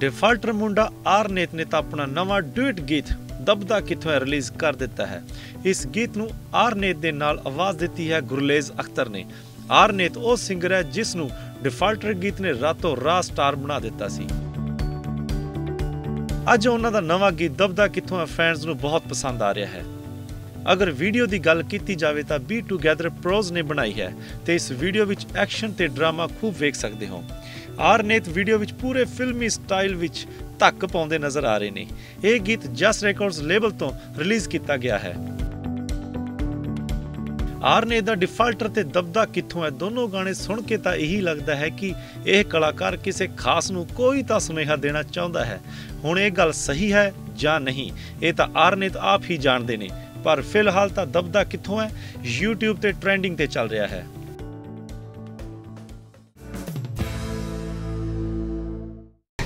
Defaulter ਮੁੰਡਾ ਆਰਨੇਤ ਨੇ ਤਾਂ ਆਪਣਾ ਨਵਾਂ ਡੁਇਟ ਗੀਤ ਦਬਦਾ ਕਿੱਥੋਂ ਹੈ ਰਿਲੀਜ਼ ਕਰ ਦਿੱਤਾ ਹੈ। ਇਸ ਗੀਤ ਨੂੰ ਆਰਨੇਤ ਦੇ ਨਾਲ ਆਵਾਜ਼ ਦਿੱਤੀ ਹੈ ਗੁਰਲੇਜ਼ ਅਖਤਰ ਨੇ। ਆਰਨੇਤ ਉਹ ਸਿੰਗਰ ਹੈ ਜਿਸ ਨੂੰ ਡਿਫਾਲਟਰ ਗੀਤ ਨੇ ਰਾਤੋਂ ਰਾਤ ਸਟਾਰ ਬਣਾ ਦਿੱਤਾ ਸੀ। ਅੱਜ ਉਹਨਾਂ ਦਾ ਨਵਾਂ ਗੀਤ ਦਬਦਾ ਕਿੱਥੋਂ ਹੈ ਫੈਨਸ ਨੂੰ ਬਹੁਤ ਪਸੰਦ ਆ ਰਿਹਾ ਹੈ। ਅਗਰ ਵੀਡੀਓ ਦੀ ਗੱਲ ਕੀਤੀ ਜਾਵੇ ਤਾਂ ਬੀ ਟੂਗੇਦਰ ਪ੍ਰੋਜ਼ ਨੇ ਬਣਾਈ ਹੈ ਤੇ ਇਸ ਵੀਡੀਓ ਵਿੱਚ ਐਕਸ਼ਨ ਤੇ ਡਰਾਮਾ ਖੂਬ ਵੇਖ ਸਕਦੇ ਹੋ। ਆਰਨੇਤ ਵੀਡੀਓ ਵਿੱਚ ਪੂਰੇ ਫਿਲਮੀ ਸਟਾਈਲ ਵਿੱਚ ਧੱਕ ਪਾਉਂਦੇ ਨਜ਼ਰ ਆ ਰਹੇ ਨੇ। ਇਹ ਗੀਤ ਜਸ ਰੈਕੋਰਡਸ ਲੇਬਲ ਤੋਂ ਰਿਲੀਜ਼ ਕੀਤਾ ਗਿਆ ਹੈ। ਆਰਨੇ ਦਾ ਡਿਫਾਲਟਰ ਤੇ ਦਬਦਾ ਕਿੱਥੋਂ ਹੈ, ਦੋਨੋਂ ਗਾਣੇ ਸੁਣ ਕੇ ਤਾਂ ਇਹੀ ਲੱਗਦਾ ਹੈ ਕਿ ਇਹ ਕਲਾਕਾਰ ਕਿਸੇ ਖਾਸ ਨੂੰ ਕੋਈ ਤਾਂ ਸੁਨੇਹਾ ਦੇਣਾ ਚਾਹੁੰਦਾ ਹੈ। ਹੁਣ ਇਹ ਗੱਲ ਸਹੀ ਹੈ ਜਾਂ ਨਹੀਂ, ਇਹ ਤਾਂ ਆਰਨੇਤ ਆਪ ਹੀ ਜਾਣਦੇ ਨੇ। ਪਰ ਫਿਲਹਾਲ ਤਾਂ ਦਬਦਾ ਕਿੱਥੋਂ ਹੈ, YouTube ਤੇ ਟ੍ਰੈਂਡਿੰਗ ਤੇ ਚੱਲ ਰਿਹਾ ਹੈ।